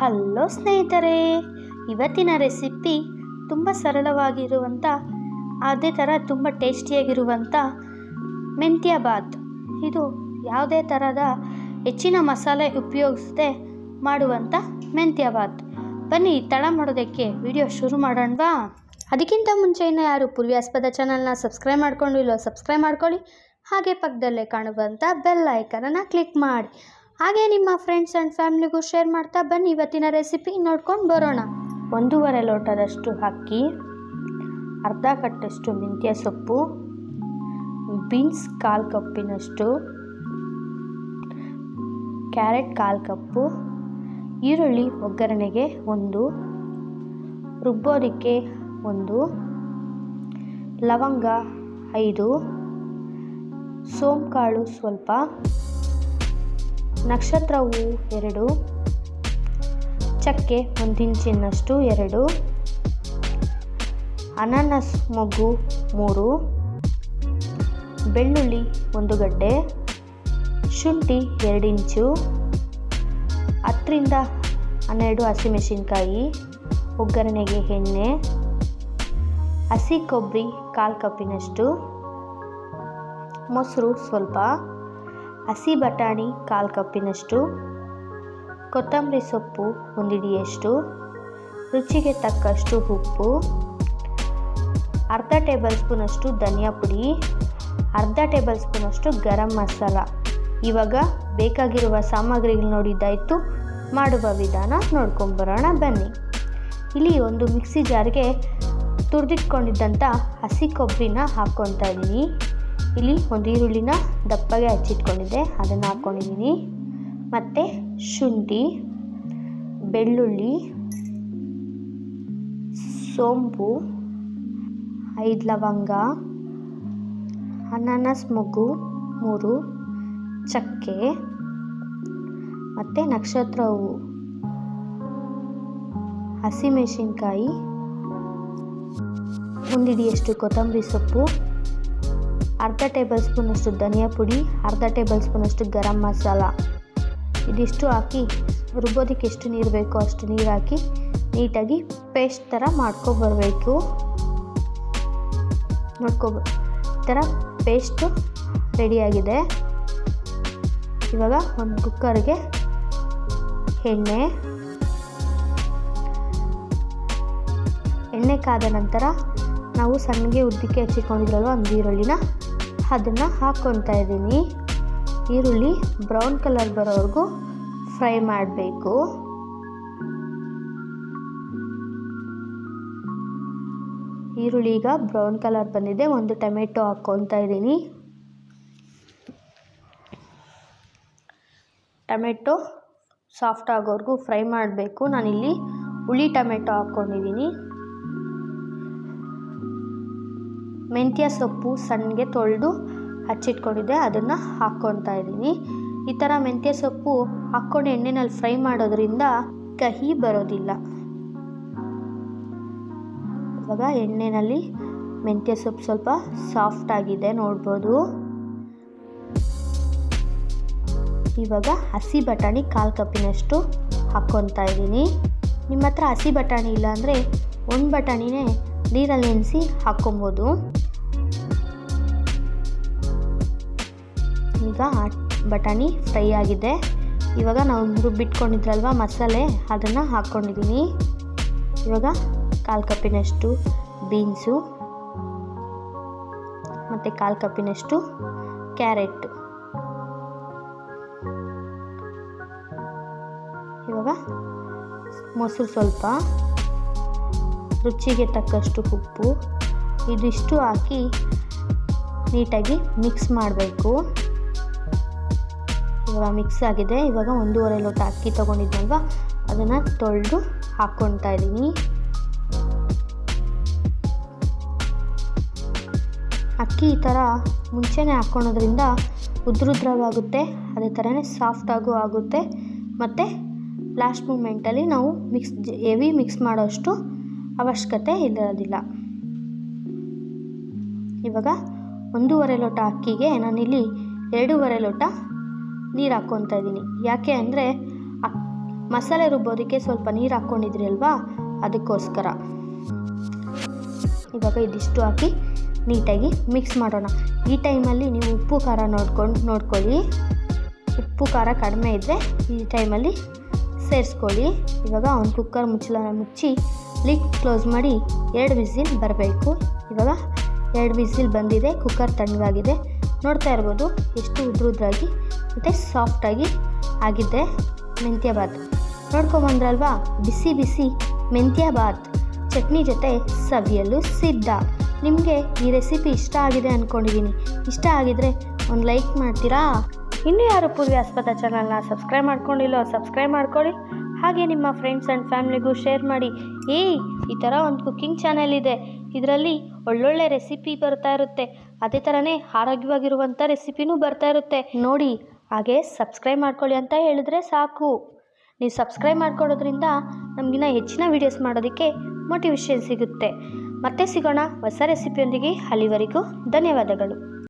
Hello ಸ್ನೇಹಿತರೆ, ಇವತ್ತಿನ recipe ತುಂಬ ಸರಳವಾಗಿರುವಂಥ, ಅದೇ ಥರ ತುಂಬ ಟೇಸ್ಟಿಯಾಗಿರುವಂಥ ಮೆಂತ್ಯ ಬಾತ್ ಇದು ಯಾವುದೇ ಥರದ ಹೆಚ್ಚಿನ ಮಸಾಲೆ ಉಪಯೋಗಿಸದೆ ಮಾಡುವಂಥ ಮೆಂತ್ಯ ಬಾತ್ ಬನ್ನಿ ತಡ ಮಾಡೋದಕ್ಕೆ ವಿಡಿಯೋ ಶುರು ಮಾಡೋಣವಾ? ಅದಕ್ಕಿಂತ ಮುಂಚೆ ಇನ್ನೂ ಯಾರು ಪೂರ್ವ್ಯಾಸ್ಪದ ಚಾನಲ್ನ ಸಬ್ಸ್ಕ್ರೈಬ್ ಮಾಡ್ಕೊಂಡು ಇಲ್ಲೋ ಸಬ್ಸ್ಕ್ರೈಬ್ ಮಾಡ್ಕೊಳ್ಳಿ. ಹಾಗೆ ಪಕ್ಕದಲ್ಲೇ ಕಾಣುವಂಥ ಬೆಲ್ ಐಕನನ್ನು ಕ್ಲಿಕ್ ಮಾಡಿ. ಹಾಗೆ ನಿಮ್ಮ ಫ್ರೆಂಡ್ಸ್ ಆ್ಯಂಡ್ ಫ್ಯಾಮ್ಲಿಗೂ ಶೇರ್ ಮಾಡ್ತಾ ಬನ್ನಿ. ಇವತ್ತಿನ ರೆಸಿಪಿ ನೋಡ್ಕೊಂಡು ಬರೋಣ. ಒಂದೂವರೆ ಲೋಟದಷ್ಟು ಅಕ್ಕಿ, ಅರ್ಧ ಕಟ್ಟಷ್ಟು ಮೆಂತ್ಯ ಸೊಪ್ಪು ಬೀನ್ಸ್ ಕಾಲು ಕಪ್ಪಿನಷ್ಟು ಕ್ಯಾರೆಟ್ ಕಾಲು ಕಪ್ಪು, ಈರುಳ್ಳಿ ಒಗ್ಗರಣೆಗೆ ಒಂದು ರುಬ್ಬೋದಕ್ಕೆ ಒಂದು, ಲವಂಗ ಐದು, ಸೋಂಕಾಳು ಸ್ವಲ್ಪ ನಕ್ಷತ್ರ ಹೂವು ಎರಡು, ಚಕ್ಕೆ ಒಂದಿಂಚಿನಷ್ಟು ಎರಡು, ಅನಾನಸ್ ಮೊಗ್ಗು ಮೂರು, ಬೆಳ್ಳುಳ್ಳಿ ಒಂದು ಗಡ್ಡೆ, ಶುಂಠಿ ಎರಡು ಇಂಚು, ಹತ್ತರಿಂದ ಹನ್ನೆರಡು ಹಸಿಮೆಣಸಿನ್ಕಾಯಿ, ಒಗ್ಗರಣೆಗೆ ಎಣ್ಣೆ, ಹಸಿ ಕೊಬ್ಬರಿ ಕಾಲು ಕಪ್ಪಿನಷ್ಟು, ಮೊಸರು ಸ್ವಲ್ಪ. ಹಸಿ ಬಟಾಣಿ ಕಾಲು ಕಪ್ಪಿನಷ್ಟು, ಕೊತ್ತಂಬರಿ ಸೊಪ್ಪು ಒಂದು ಹಿಡಿಯಷ್ಟು ರುಚಿಗೆ ತಕ್ಕಷ್ಟು ಉಪ್ಪು, ಅರ್ಧ ಟೇಬಲ್ ಸ್ಪೂನಷ್ಟು ಧನಿಯಾ ಪುಡಿ, ಅರ್ಧ ಟೇಬಲ್ ಸ್ಪೂನಷ್ಟು ಗರಂ ಮಸಾಲ. ಇವಾಗ ಬೇಕಾಗಿರುವ ಸಾಮಗ್ರಿಗಳು ನೋಡಿದ್ದಾಯಿತು ಮಾಡುವ ವಿಧಾನ ನೋಡ್ಕೊಂಬರೋಣ ಬನ್ನಿ. ಇಲ್ಲಿ ಒಂದು ಮಿಕ್ಸಿ ಜಾರ್ಗೆ ತುರಿದಿಟ್ಕೊಂಡಿದ್ದಂಥ ಹಸಿ ಕೊಬ್ಬರಿನ ಹಾಕ್ಕೊತಾ ಇದ್ದೀನಿ. ಇಲ್ಲಿ ಒಂದು ಈರುಳ್ಳಿನ ದಪ್ಪಗೆ ಹಚ್ಚಿಟ್ಕೊಂಡಿದ್ದೆ. ಅದನ್ನು ಹಾಕ್ಕೊಂಡಿದ್ದೀನಿ ಮತ್ತು ಶುಂಠಿ, ಬೆಳ್ಳುಳ್ಳಿ, ಸೋಂಪು, ಐದು ಲವಂಗ, ಅನಾನಸ್ ಮೊಗ್ಗು ಮೂರು, ಚಕ್ಕೆ, ಮತ್ತು ನಕ್ಷತ್ರ ಹೂವು ಹಸಿಮೆಣಸಿನ್ಕಾಯಿ ಒಂದಿಡಿಯಷ್ಟು ಕೊತ್ತಂಬರಿ ಸೊಪ್ಪು ಅರ್ಧ ಟೇಬಲ್ ಸ್ಪೂನಷ್ಟು ಧನಿಯಾ ಪುಡಿ, ಅರ್ಧ ಟೇಬಲ್ ಸ್ಪೂನಷ್ಟು ಗರಂ ಮಸಾಲ. ಇದಿಷ್ಟು ಹಾಕಿ ರುಬ್ಬೋದಕ್ಕೆ ಎಷ್ಟು ನೀರು ಬೇಕೋ ಅಷ್ಟು ನೀರು ಹಾಕಿ ನೀಟಾಗಿ ಪೇಸ್ಟ್ ಥರ ಮಾಡ್ಕೊಬರ್ಬೇಕು. ನೋಡ್ಕೊಬ, ಈ ಥರ ಪೇಸ್ಟು ರೆಡಿಯಾಗಿದೆ ಇವಾಗ ಒಂದು ಕುಕ್ಕರ್ಗೆ ಎಣ್ಣೆ. ಎಣ್ಣೆ ಕಾದ ನಂತರ ನಾವು ಸಣ್ಣಗೆ ಉದ್ದಕ್ಕೆ ಹಚ್ಚಿಕೊಂಡಿದ್ರಲ್ವ ಒಂದು ಈರುಳ್ಳಿನ? ಅದನ್ನು ಹಾಕ್ಕೊತಾ ಇದ್ದೀನಿ. ಈರುಳ್ಳಿ ಬ್ರೌನ್ ಕಲರ್ ಬರೋವರೆಗೂ ಫ್ರೈ ಮಾಡಬೇಕು. ಈರುಳ್ಳಿ ಈಗ ಬ್ರೌನ್ ಕಲರ್ ಬಂದಿದೆ. ಒಂದು ಟೊಮೆಟೊ ಹಾಕ್ಕೊತಾ ಇದ್ದೀನಿ. ಟೊಮೆಟೊ ಸಾಫ್ಟ್ ಆಗೋವರೆಗೂ ಫ್ರೈ ಮಾಡಬೇಕು. ನಾನಿಲ್ಲಿ ಹುಳಿ ಟೊಮೆಟೊ ಹಾಕ್ಕೊಂಡಿದ್ದೀನಿ ಮೆಂತ್ಯ ಸೊಪ್ಪು ಸಣ್ಣಗೆ ತೊಳೆದು ಹಚ್ಚಿಟ್ಕೊಂಡಿದ್ದೆ, ಅದನ್ನು ಹಾಕ್ಕೊತಾ ಇದ್ದೀನಿ. ಈ ಥರ ಮೆಂತ್ಯ ಸೊಪ್ಪು ಹಾಕ್ಕೊಂಡು ಎಣ್ಣೆನಲ್ಲಿ ಫ್ರೈ ಮಾಡೋದ್ರಿಂದ ಕಹಿ ಬರೋದಿಲ್ಲ. ಇವಾಗ ಎಣ್ಣೆಯಲ್ಲಿ ಮೆಂತ್ಯ ಸೊಪ್ಪು ಸ್ವಲ್ಪ ಸಾಫ್ಟ್ ಆಗಿದೆ, ನೋಡ್ಬೋದು. ಇವಾಗ ಹಸಿ ಬಟಾಣಿ ಕಾಲು ಕಪ್ಪಿನಷ್ಟು ಹಾಕ್ಕೊತಾ ಇದ್ದೀನಿ. ನಿಮ್ಮ ಹತ್ರ ಹಸಿ ಬಟಾಣಿ ಇಲ್ಲಾಂದರೆ ಒಂದು ಬಟಾಣಿನೇ ನೀರಲ್ಲಿ ನೆನೆಸಿ ಹಾಕ್ಕೊಬೋದು. ಈಗ ಬಟಾಣಿ ಫ್ರೈ ಆಗಿದೆ. ಇವಾಗ ನಾವು ರುಬ್ಬಿಟ್ಕೊಂಡಿದ್ರಲ್ವ ಮಸಾಲೆ? ಅದನ್ನು ಹಾಕ್ಕೊಂಡಿದ್ದೀನಿ ಇವಾಗ ಕಾಲು ಕಪ್ಪಿನಷ್ಟು ಬೀನ್ಸು, ಮತ್ತು ಕಾಲು ಕಪ್ಪಿನಷ್ಟು ಕ್ಯಾರೆಟ್. ಇವಾಗ ಮೊಸರು ಸ್ವಲ್ಪ, ರುಚಿಗೆ ತಕ್ಕಷ್ಟು ಉಪ್ಪು. ಇದಿಷ್ಟು ಹಾಕಿ ನೀಟಾಗಿ ಮಿಕ್ಸ್ ಮಾಡಬೇಕು. ಇವಾಗ ಮಿಕ್ಸ್ ಆಗಿದೆ. ಇವಾಗ ಒಂದೂವರೆ ಲೋಟ ಅಕ್ಕಿ ತೊಗೊಂಡಿದ್ನಲ್ವ ಅದನ್ನು ತೊಳೆದು ಹಾಕ್ಕೊತಾ ಇದ್ದೀನಿ. ಅಕ್ಕಿ ಈ ಥರ ಮುಂಚೆನೇ ಹಾಕ್ಕೊಳೋದ್ರಿಂದ ಉದ್ರುದ್ರವಾಗುತ್ತೆ. ಅದೇ ಥರನೇ ಸಾಫ್ಟಾಗೂ ಆಗುತ್ತೆ. ಮತ್ತು ಲಾಸ್ಟ್ ಮೂಮೆಂಟಲ್ಲಿ ನಾವು ಮಿಕ್ಸ್ ಹೆವಿ ಮಿಕ್ಸ್ ಮಾಡೋಷ್ಟು ಅವಶ್ಯಕತೆ ಇರೋದಿಲ್ಲ. ಇವಾಗ ಒಂದೂವರೆ ಲೋಟ ಅಕ್ಕಿಗೆ ನಾನಿಲ್ಲಿ ಎರಡೂವರೆ ಲೋಟ ನೀರು ಹಾಕ್ಕೊತಾ ಇದ್ದೀನಿ. ಯಾಕೆ ಅಂದರೆ ಮಸಾಲೆ ರುಬ್ಬೋದಕ್ಕೆ ಸ್ವಲ್ಪ ನೀರು ಹಾಕ್ಕೊಂಡಿದ್ರಿ ಅಲ್ವಾ? ಅದಕ್ಕೋಸ್ಕರ. ಇವಾಗ ಇದಿಷ್ಟು ಹಾಕಿ ನೀಟಾಗಿ ಮಿಕ್ಸ್ ಮಾಡೋಣ. ಈ ಟೈಮಲ್ಲಿ ನೀವು ಉಪ್ಪು, ಖಾರ ನೋಡ್ಕೊಂಡು, ನೋಡ್ಕೊಳ್ಳಿ. ಉಪ್ಪು, ಖಾರ ಕಡಿಮೆ ಇದ್ದರೆ ಈ ಟೈಮಲ್ಲಿ ಸೇರಿಸ್ಕೊಳ್ಳಿ. ಇವಾಗ ಒಂದು ಕುಕ್ಕರ್ ಮುಚ್ಚಲ ಮುಚ್ಚಿ ಲಿಕ್ ಕ್ಲೋಸ್ ಮಾಡಿ ಎರಡು ವಿಸಿಲ್ ಬರಬೇಕು. ಇವಾಗ ಎರಡು ವಿಸಿಲ್ ಬಂದಿದೆ ಕುಕ್ಕರ್ ತಣ್ಣಗಾಗಿದೆ. ನೋಡ್ತಾ ಇರ್ಬೋದು, ಎಷ್ಟು ಉದ್ರುದ್ರಾಗಿ, ಮತ್ತು ಸಾಫ್ಟಾಗಿ ಆಗಿದೆ ಮೆಂತ್ಯ ಬಾತ್ ನೋಡ್ಕೊಂಬಂದ್ರಲ್ವಾ ಬಿಸಿ ಬಿಸಿ ಮೆಂತ್ಯ ಬಾತ್ ಚಟ್ನಿ ಜೊತೆ ಸವಿಯಲು ಸಿದ್ಧ. ನಿಮಗೆ ಈ ರೆಸಿಪಿ ಇಷ್ಟ ಆಗಿದೆ ಅಂದ್ಕೊಂಡಿದ್ದೀನಿ ಇಷ್ಟ ಆಗಿದರೆ ಒಂದು ಲೈಕ್ ಮಾಡ್ತೀರಾ? ಇನ್ನೂ ಯಾರು ಪೂರ್ವ್ಯಾಸ್ಪದ ಚಾನಲ್ನ ಸಬ್ಸ್ಕ್ರೈಬ್ ಮಾಡ್ಕೊಂಡಿಲ್ಲೋ ಸಬ್ಸ್ಕ್ರೈಬ್ ಮಾಡ್ಕೊಳ್ಳಿ. ಹಾಗೆ ನಿಮ್ಮ ಫ್ರೆಂಡ್ಸ್ ಆ್ಯಂಡ್ ಫ್ಯಾಮ್ಲಿಗೂ ಶೇರ್ ಮಾಡಿ. ಏಯ್, ಈ ಥರ ಒಂದು ಕುಕ್ಕಿಂಗ್ ಚಾನೆಲ್ ಇದೆ. ಇದರಲ್ಲಿ ಒಳ್ಳೊಳ್ಳೆ ರೆಸಿಪಿ ಬರ್ತಾ ಇರುತ್ತೆ. ಅದೇ ಥರನೇ ಆರೋಗ್ಯವಾಗಿರುವಂಥ ರೆಸಿಪಿನೂ ಬರ್ತಾ ಇರುತ್ತೆ. ನೋಡಿ, ಹಾಗೆ ಸಬ್ಸ್ಕ್ರೈಬ್ ಮಾಡ್ಕೊಳ್ಳಿ ಅಂತ ಹೇಳಿದ್ರೆ ಸಾಕು. ನೀವು ಸಬ್ಸ್ಕ್ರೈಬ್ ಮಾಡ್ಕೊಳ್ಳೋದ್ರಿಂದ ನಮಗಿನ್ನ ಹೆಚ್ಚಿನ ವೀಡಿಯೋಸ್ ಮಾಡೋದಕ್ಕೆ ಮೋಟಿವೇಶನ್ ಸಿಗುತ್ತೆ. ಮತ್ತೆ ಸಿಗೋಣ ಹೊಸ ರೆಸಿಪಿಯೊಂದಿಗೆ ಅಲ್ಲಿವರೆಗೂ ಧನ್ಯವಾದಗಳು.